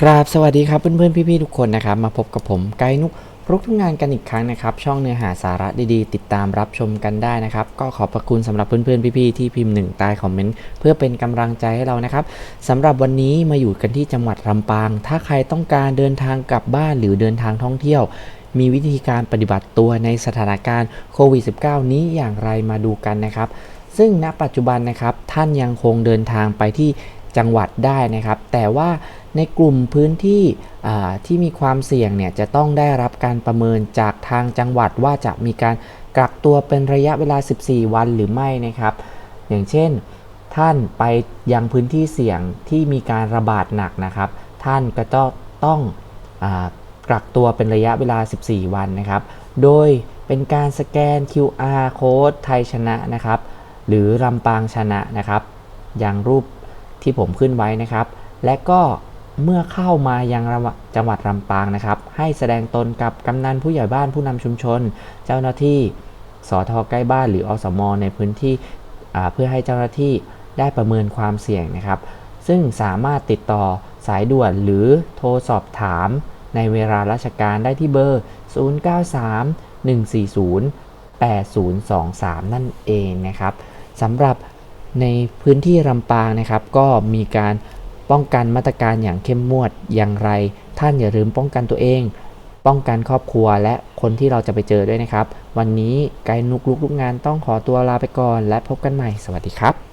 กราบสวัสดีครับเพื่อนๆ พี่ๆ ทุกคนนะครับ มาพบกับผมไกด์นุกรุกทุกงานกันอีกครั้งนะครับ ช่องเนื้อหาสาระดีๆ ติดตามรับชมกันได้นะครับ ก็ขอบพระคุณสำหรับเพื่อนๆ พี่ๆ ที่พิมพ์หนึ่งใต้คอมเมนต์เพื่อเป็นกำลังใจให้เรานะครับสำหรับวันนี้มาอยู่กันที่จังหวัดลำปาง ถ้าใครต้องการเดินทางกลับบ้านหรือเดินทางท่องเที่ยว มีวิธีการปฏิบัติตัวในสถานการณ์โควิด -19 นี้อย่างไรมาดูกันนะครับซึ่งณปัจจุบันนะครับท่านยังคงเดินทางไปที่ จังหวัดได้นะครับ แต่ว่าในกลุ่มพื้นที่ที่มีความเสี่ยงเนี่ยจะต้องได้รับการประเมินจากทางจังหวัดว่าจะมีการกักตัวเป็นระยะเวลา 14 วันหรือไม่นะครับ อย่างเช่น ท่านไปยังพื้นที่เสี่ยงที่มีการระบาดหนักนะครับ ท่านก็ต้องต้องอกักตัวเป็นระยะเวลา 14 วันนะครับ โดยเป็นการสแกน QR code ไทยชนะนะครับ หรือลำปางชนะนะครับ อย่างรูป ที่ผมขึ้นไว้นะครับ และก็เมื่อเข้ามายังจังหวัดลำปางนะครับ ให้แสดงตนกับกำนันผู้ใหญ่บ้านผู้นำชุมชน เจ้าหน้าที่สอทอใกล้บ้านหรืออสมในพื้นที่เพื่อให้เจ้าหน้าที่ได้ประเมินความเสี่ยงนะครับ ซึ่งสามารถติดต่อสายด่วนหรือโทรสอบถามในเวลาราชการได้ที่เบอร์ 093 140 8023 นั่นเองนะครับสำหรับ ในพื้นที่ลำปางนะครับ ก็มีการป้องกันมาตรการอย่างเข้มงวดอย่างไร ท่านอย่าลืมป้องกันตัวเอง ป้องกันครอบครัวและคนที่เราจะไปเจอด้วยนะครับ วันนี้ไกด์นุกลุกลุกงานต้องขอตัวลาไปก่อน และพบกันใหม่สวัสดีครับ